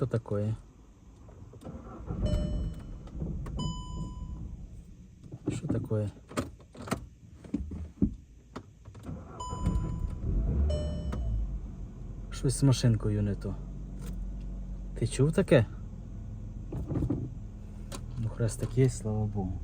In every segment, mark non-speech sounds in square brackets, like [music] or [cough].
Что такое? Что такое? Щось з машинкою не то. Ти чув таке? Ну, хрестик є, слава Богу.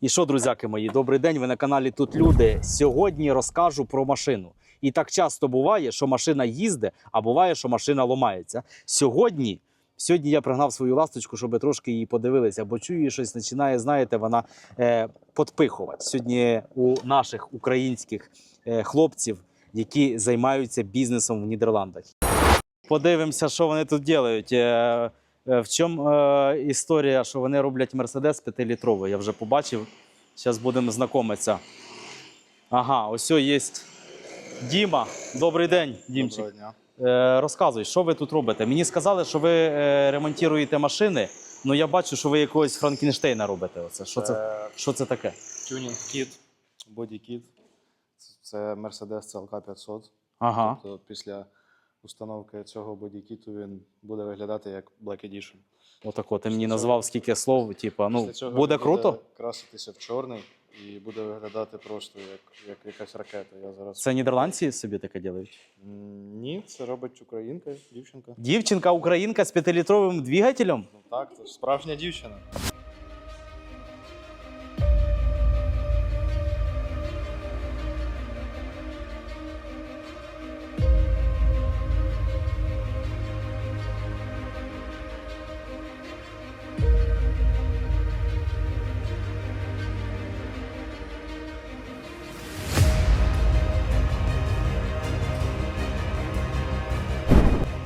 І що, друзяки мої, добрий день. Ви на каналі Тут Люди. Сьогодні розкажу про машину. І так часто буває, що машина їздить, а буває, що машина ламається. Сьогодні, сьогодні я пригнав свою ласточку, щоб трошки її подивилися, бо чую, щось починає, знаєте, вона е, подпихувати. Сьогодні у наших українських е, хлопців, які займаються бізнесом в Нідерландах. Подивимося, що вони тут роблять. Е, е, в чому е, історія, що вони роблять Мерседес 5-літровий? Я вже побачив. Зараз будемо знайомитися. Ага, ось є Діма. Добрий день, Дімчик. Доброго дня. Е, розказуй, що ви тут робите? Мені сказали, що ви е, ремонтуєте машини, але я бачу, що ви якогось Франкенштейна робите. Оце. Що, це, Це що це таке? тюнінг кіт, боді кіт. Це Mercedes CLK 500. Ага. Тобто після установки цього боді кіту він буде виглядати як Black Edition. Отако. Ти мені назвав скільки слов, типу, ну, буде круто. краситися в чорний і буде виглядати просто як, як якась ракета. Я зараз Це нідерландці собі таке ділають? М, ні, це робить українка, дівчинка. Дівчинка українка з п'ятилітровим двигателем? Ну так, це ж справжня дівчина.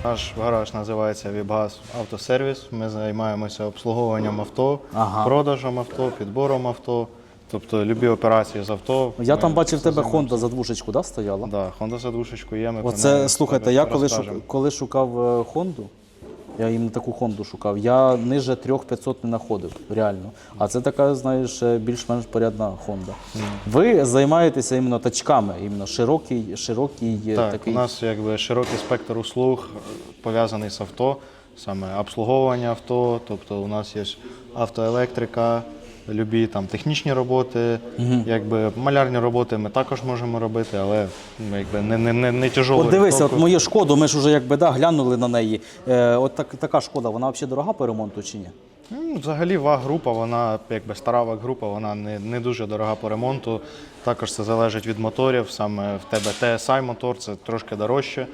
Наш гараж називається Вібгаз Автосервіс. Ми займаємося обслуговуванням авто, Ага. продажем авто, підбором авто, тобто любі операції з авто. Я там бачив тебе. Honda за двушечку, да, стояла? Да, Honda за двушечку є. Ми Оце, слухайте, я коли, шукав е, Хонду, я їм таку Хонду шукав, я ниже 3500 не знаходив, реально. А це така, знаєш, е, більш-менш порядна Хонда. Ви займаєтеся іменно тачками, іменно широкий, широкий е, Так, такий. у нас якби широкий спектр услуг е, пов'язаний з авто, саме обслуговування авто, тобто у нас є автоелектрика, любі там технічні роботи, якби малярні роботи ми також можемо робити, але ну, якби не, не, не, не тяжоло. От дивися, от мою шкоду, ми ж вже якби да, глянули на неї. Е, от так, така шкода, вона взагалі дорога по ремонту чи ні? Ну, Взагалі ВАГ-група, вона якби стара ВАГ-група, вона не, не дуже дорога по ремонту. Також це залежить від моторів. Саме в тебе TSI мотор, це трошки дорожче.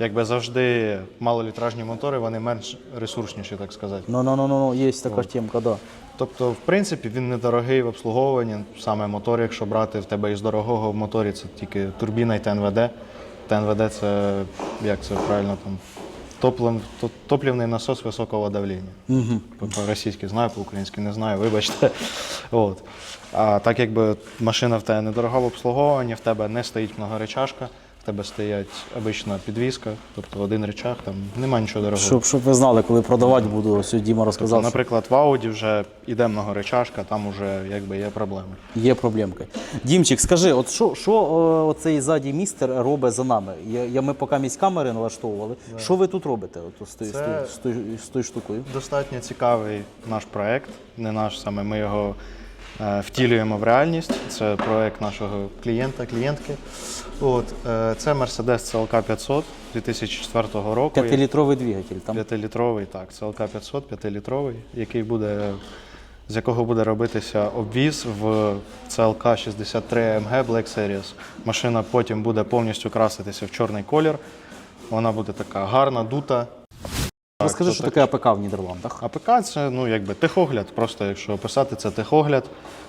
Якби завжди малолітражні мотори, вони менш ресурсніші, так сказати. Ну, ну, ну, ну, є така темка, да. Тобто, в принципі, він недорогий в обслуговуванні. Саме мотор, якщо брати в тебе із дорогого в моторі, це тільки турбіна і ТНВД. ТНВД це як це правильно там. Топлив, топлівний насос високого давлення. Угу. По- По-російськи знаю, по-українськи не знаю, вибачте. [laughs] От. А так якби машина в тебе недорога в обслуговуванні, в тебе не стоїть многоречашка, тебе стоять обична підвізка, тобто один речах, там нема нічого дорогого. Щоб, щоб ви знали, коли продавати буду, ось Діма розказав, Тобто, наприклад, в Ауді вже йде многоречашка, там вже якби є проблеми. є проблемки. Дімчик, скажи, от що, що о, оцей ззаді містер робить за нами? Я, я, ми поки місь камери налаштовували. Що ви тут робите от, з, тою- з, Це- з, тою- з тою штукою? Достатньо цікавий наш проект, не наш саме, ми його е, втілюємо в реальність. Це проект нашого клієнта, клієнтки. От, е, це Mercedes CLK 500 2004 року. П'ятилітровий двигатель. Там. П'ятилітровий, так, CLK 500, п'ятилітровий, який буде, з якого буде робитися обвіз в CLK 63 AMG Black Series. Машина потім буде повністю краситися в чорний колір. Вона буде така гарна, дута. Розкажи, що так. таке АПК в Нідерландах. АПК це ну, якби техогляд, просто якщо описати, це техогляд.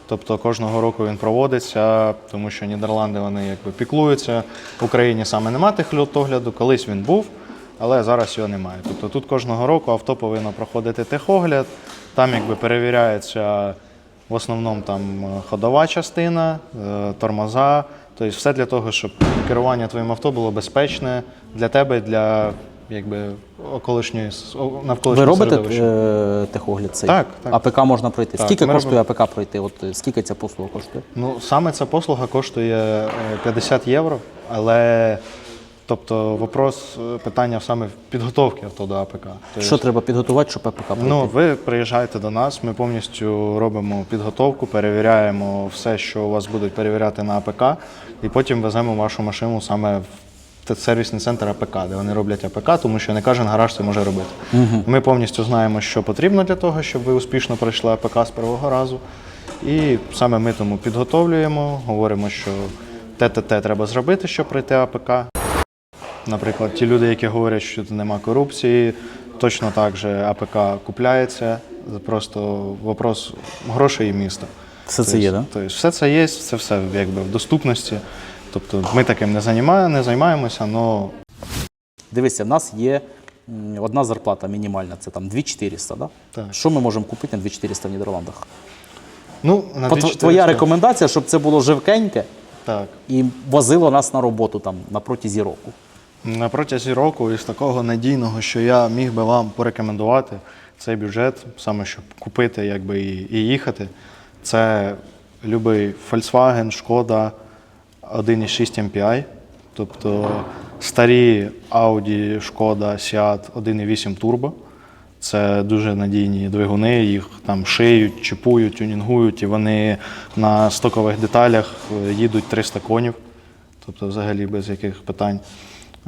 Тобто кожного року він проводиться, тому що Нідерланди вони якби піклуються. В Україні саме немає техогляду, колись він був, але зараз його немає. Тобто тут кожного року авто повинно проходити техогляд, там якби перевіряється в основному там е, ходова частина, е, тормоза. Тобто все для того, щоб керування твоїм авто було безпечне для тебе, для якби околишньої с- Ви робите е, техогляд цей? Так, так. АПК можна пройти. Так, Скільки коштує АПК пройти? От е, скільки ця послуга коштує? Ну, саме ця послуга коштує е, 50 євро, але Тобто вопрос е, питання саме в підготовці авто до АПК. Тобто, Що треба підготувати, щоб АПК пройти? Ну, ви приїжджаєте до нас, ми повністю робимо підготовку, перевіряємо все, що у вас будуть перевіряти на АПК, і потім веземо вашу машину саме в сервісний центр АПК, де вони роблять АПК, тому що не кожен гараж це може робити. Ми повністю знаємо, що потрібно для того, щоб ви успішно пройшли АПК з першого разу. І саме ми тому підготовлюємо, говоримо, що те-те-те треба зробити, щоб пройти АПК. Наприклад, ті люди, які говорять, що тут нема корупції, точно так же АПК купляється. Просто вопрос грошей і міста. Все це є, так? Тобто все це є, це все якби в доступності. Тобто ми таким не займаємо, не займаємося, але Дивися, в нас є одна зарплата мінімальна, це там 2400, да? Так. Що ми можемо купити на 2400 в Нідерландах? ну, на 2400 Твоя рекомендація, щоб це було живкеньке Так. і возило нас на роботу там на протязі року. На протязі року із такого надійного, що я міг би вам порекомендувати цей бюджет, саме щоб купити якби, і, і їхати, це любий Volkswagen, Шкода 1.6 MPI, тобто старі Audi, Шкода, Seat 1.8 Turbo. Це дуже надійні двигуни, їх там шиють, чіпують, тюнінгують, і вони на стокових деталях е, їдуть 300 конів, тобто взагалі без яких питань.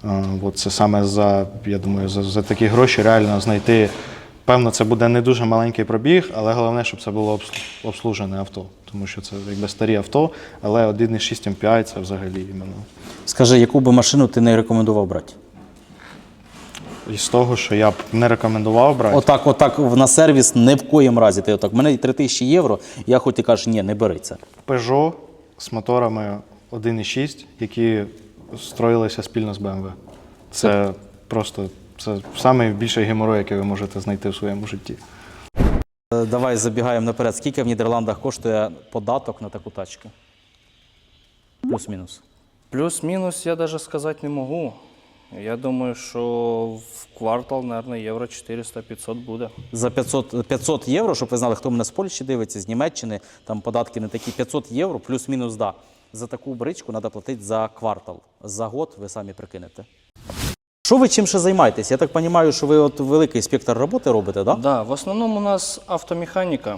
Е, От це саме за, я думаю, за, за такі гроші реально знайти. Певно, це буде не дуже маленький пробіг, але головне, щоб це було обслужене авто. Тому що це якби старі авто, але 1.6 MPI це взагалі іменно. Скажи, яку би машину ти не рекомендував брати? Із того, що я б не рекомендував брати. Отак, отак на сервіс ні в коїм разі. Ти отак, мене 3000 євро, я хоч і кажеш, ні, не бери це. Peugeot з моторами 1.6, які строїлися спільно з BMW. Це просто це найбільший геморой, який ви можете знайти в своєму житті. Е, Давай забігаємо наперед. Скільки в Нідерландах коштує податок на таку тачку? Плюс-мінус. Плюс-мінус я даже сказать не можу. Я думаю, що в квартал, наверное, євро 400-500 буде. За 500, 500 євро, щоб ви знали, хто мене з Польщі дивиться, з Німеччини, там податки не такі 500 євро, плюс-мінус, да. За таку бричку треба платити за квартал. За год ви самі прикинете. Що ви чим ще займаєтесь? Я так розумію, що ви от великий спектр роботи робите, да? Да, в основном у нас автомеханика.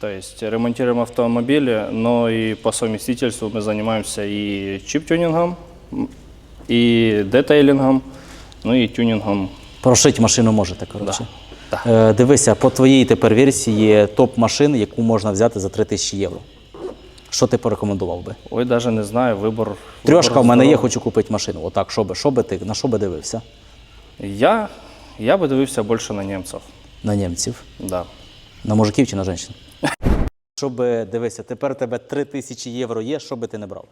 То есть ремонтируем автомобили, но и по совместительству мы занимаемся и чип-тюнингом, и детейлингом, ну и тюнингом. Прошити машину можете, коротше. Да. Е, дивися, по твоїй тепер версії топ машин, яку можна взяти за 3000 євро. Що ти порекомендував би? Ой, даже не знаю, вибор. Трьошка вибор в мене є, хочу купити машину. Отак, що би, що би ти, на що би дивився? Я, я би дивився більше на німців. На німців. Да. На мужиків чи на жінок? [laughs] Щоб дивися, тепер у тебе 3 тисячі євро є, що би ти не брав?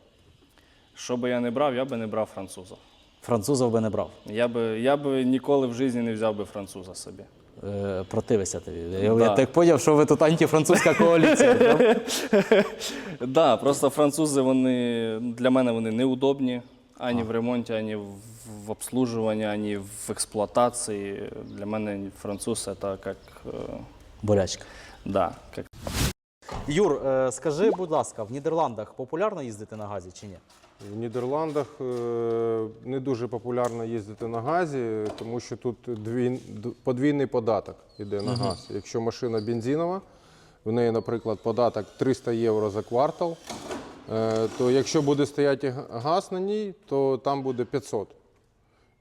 Що би я не брав, я би не брав француза. Французов би не брав. Я би, я би ніколи в житті не взяв би француза собі. Е, противися тобі. Я, Да. я так зрозумів, що ви тут антифранцузька коаліція. да? [laughs] Да, просто французи вони для мене вони неудобні ані в ремонті, ані в в обслужуванні, ані в експлуатації. Для мене француз це як, е, Болячка. да, як Юр, е, скажи, будь ласка, в Нідерландах популярно їздити на газі чи ні? В Нідерландах е, не дуже популярно їздити на газі, тому що тут подвійний податок іде на газ. Якщо машина бензинова, в неї, наприклад, податок 300 євро за квартал, е, то якщо буде стояти газ на ній, то там буде 500.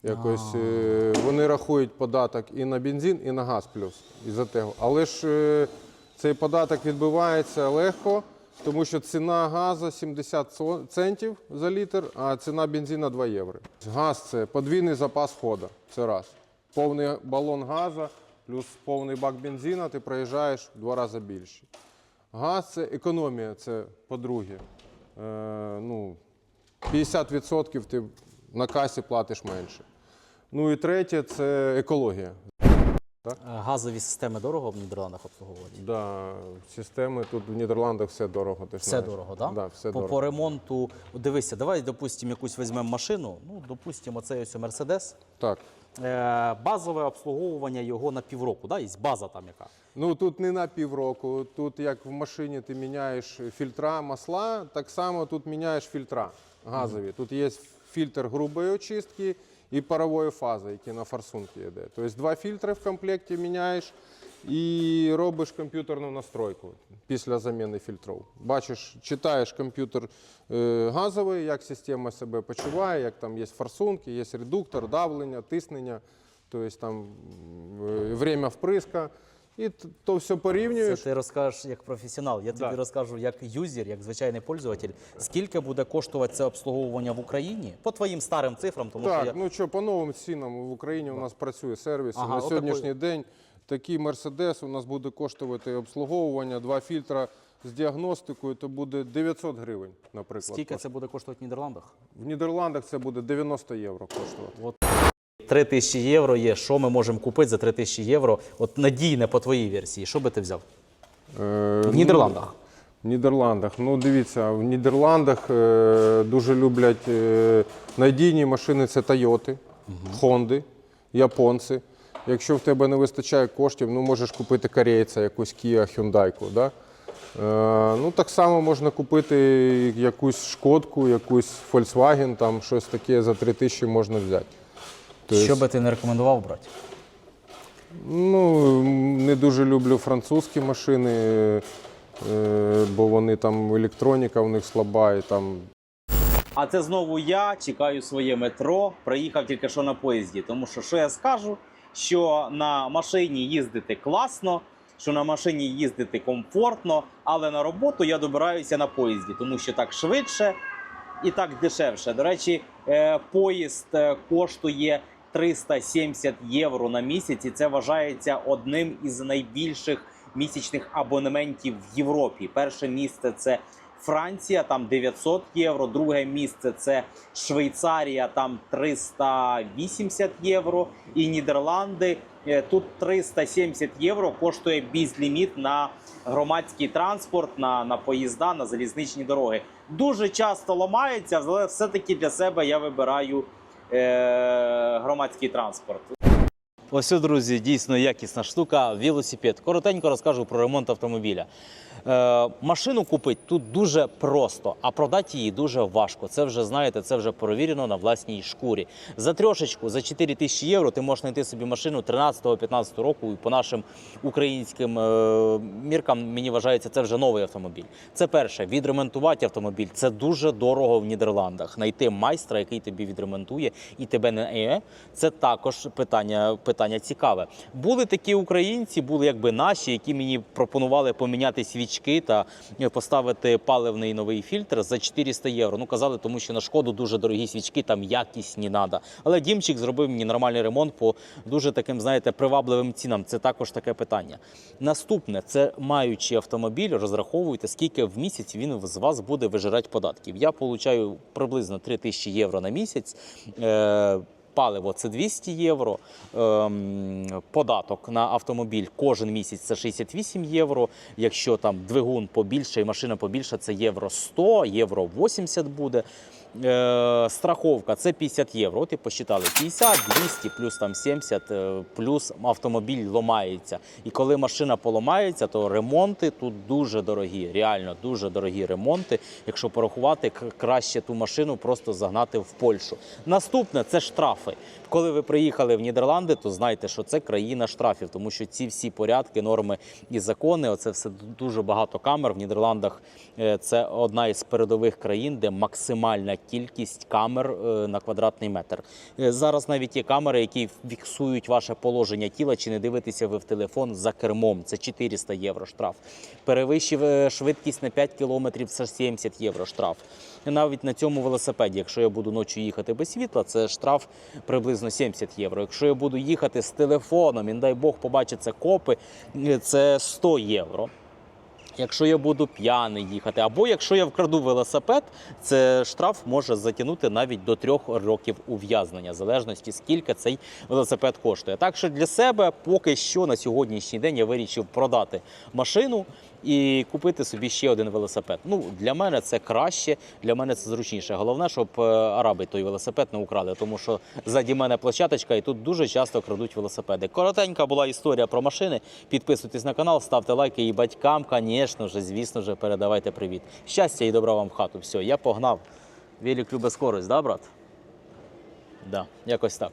Якось е, вони рахують податок і на бензин, і на газ плюс. Але ж цей податок відбивається легко, тому що ціна газу 70 центів за літр, а ціна бензина 2 євро. Газ це подвійний запас ходу. Це раз. Повний балон газу плюс повний бак бензина, ти проїжджаєш в два рази більше. Газ це економія, це по-друге. Е, ну, 50% ти на касі платиш менше. Ну і третє це екологія. Е, Газові системи дорого в Нідерландах обслуговувати? Да, системи тут в Нідерландах все дорого. Ти Все знаєш. дорого, так? Да, все по, дорого. по ремонту. Дивися, давай, допустимо, якусь візьмемо машину. Ну, допустимо, оцей ось Мерседес. Так. Е, базове обслуговування його на півроку, да? Є база там яка. Ну тут не на півроку. Тут як в машині ти міняєш фільтра, масла, так само тут міняєш фільтра газові. Тут є фільтр грубої очистки і парової фази, які на форсунки йде. Тобто два фільтри в комплекті міняєш і робиш комп'ютерну настройку після заміни фільтрів. Бачиш, читаєш комп'ютер е, газовий, як система себе почуває, як там є форсунки, є редуктор, давлення, тиснення, тобто там е, время вприска. І то все Це ти розкажеш як професіонал. Я тобі Да. розкажу як юзер, як звичайний пользователь, скільки буде коштувати це обслуговування в Україні по твоїм старим цифрам, тому що Так, я ну що, по новим цінам в Україні у нас працює сервіс. Ага, на отакої- сьогоднішній день такий Мерседес у нас буде коштувати обслуговування, два фільтра з діагностикою, то буде 900 гривень, наприклад. скільки це буде коштувати в Нідерландах? В Нідерландах це буде 90 євро коштувати. 3 тисячі євро є. Що ми можемо купити за 3 тисячі євро? От надійне по твоїй версії. Що би ти взяв? Е, В Нідерландах. В Нідерландах. Ну, дивіться, в Нідерландах е, дуже люблять е, надійні машини це Тойоти, Хонди, японці. Якщо в тебе не вистачає коштів, ну можеш купити корейця, якусь Kia, Hyundai. Да? Е, ну, так само можна купити якусь шкодку, якусь Volkswagen, там щось таке за 3 тисячі можна взяти. Тобто, Що би ти не рекомендував брати? Ну, не дуже люблю французькі машини, е, бо вони там електроніка в них слаба і там А це знову я чекаю своє метро. Приїхав тільки що на поїзді. Тому що що я скажу? Що на машині їздити класно, що на машині їздити комфортно, але на роботу я добираюся на поїзді, тому що так швидше і так дешевше. До речі, е, поїзд е, коштує 370 євро на місяць, і це вважається одним із найбільших місячних абонементів в Європі. Перше місце це Франція, там 900 євро. Друге місце це Швейцарія, там 380 євро. І Нідерланди е, тут 370 євро коштує безліміт на громадський транспорт, на, на поїзда, на залізничні дороги. Дуже часто ламається, але все-таки для себе я вибираю громадський транспорт. Ось, друзі, дійсно якісна штука. Велосипед. Коротенько розкажу про ремонт автомобіля. Е, машину купити тут дуже просто, а продати її дуже важко. Це вже знаєте, це вже перевірено на власній шкурі. За трошечку, за 4 тисячі євро, ти можеш знайти собі машину 13-15 року. І по нашим українським е, міркам мені вважається, це вже новий автомобіль. Це перше, відремонтувати автомобіль. Це дуже дорого в Нідерландах. Знайти майстра, який тобі відремонтує і тебе не е. Це також питання, питання цікаве. Були такі українці, були якби наші, які мені пропонували поміняти свічки та е, поставити паливний новий фільтр за 400 євро. Ну казали, тому що на шкоду дуже дорогі свічки, там якісні надо. Але дімчик зробив мені нормальний ремонт по дуже таким, знаєте, привабливим цінам. Це також таке питання. Наступне це маючи автомобіль, розраховуйте, скільки в місяць він з вас буде вижирати податків. Я получаю приблизно 3 тисячі євро на місяць. Паливо це 200 євро. Ем, податок на автомобіль кожен місяць це 68 євро. Якщо там двигун побільше і машина побільша, це євро 100, євро 80 буде. Е, страховка це 50 євро. От і посчитали 50, 200, плюс там 70, е, плюс автомобіль ломається. І коли машина поламається, то ремонти тут дуже дорогі, реально дуже дорогі ремонти. Якщо порахувати, краще ту машину просто загнати в Польщу. Наступне це штрафи. Коли ви приїхали в Нідерланди, то знайте, що це країна штрафів, тому що ці всі порядки, норми і закони, оце все дуже багато камер. В Нідерландах е, це одна із передових країн, де максимальна кількість камер е, на квадратний метр. Е, Зараз навіть є камери, які фіксують ваше положення тіла, чи не дивитеся ви в телефон за кермом. Це 400 євро штраф. Перевищив е, швидкість на 5 кілометрів, це 70 євро штраф. Навіть на цьому велосипеді, якщо я буду ночі їхати без світла, це штраф приблизно 70 євро. Якщо я буду їхати з телефоном, і не дай Бог побачиться копи, це 100 євро. Якщо я буду п'яний їхати, або якщо я вкраду велосипед, це штраф може затягнути навіть до трьох років ув'язнення, в залежності скільки цей велосипед коштує. Так що для себе поки що на сьогоднішній день я вирішив продати машину і купити собі ще один велосипед. Ну для мене це краще, для мене це зручніше. Головне, щоб е, араби той велосипед не украли, тому що ззаді мене площадочка, і тут дуже часто крадуть велосипеди. Коротенька була історія про машини. Підписуйтесь на канал, ставте лайки і батькам, звісно ж, звісно ж, передавайте привіт. Щастя і добра вам в хату. Все, я погнав. Велик любить скорость, да, брат? Да, якось так.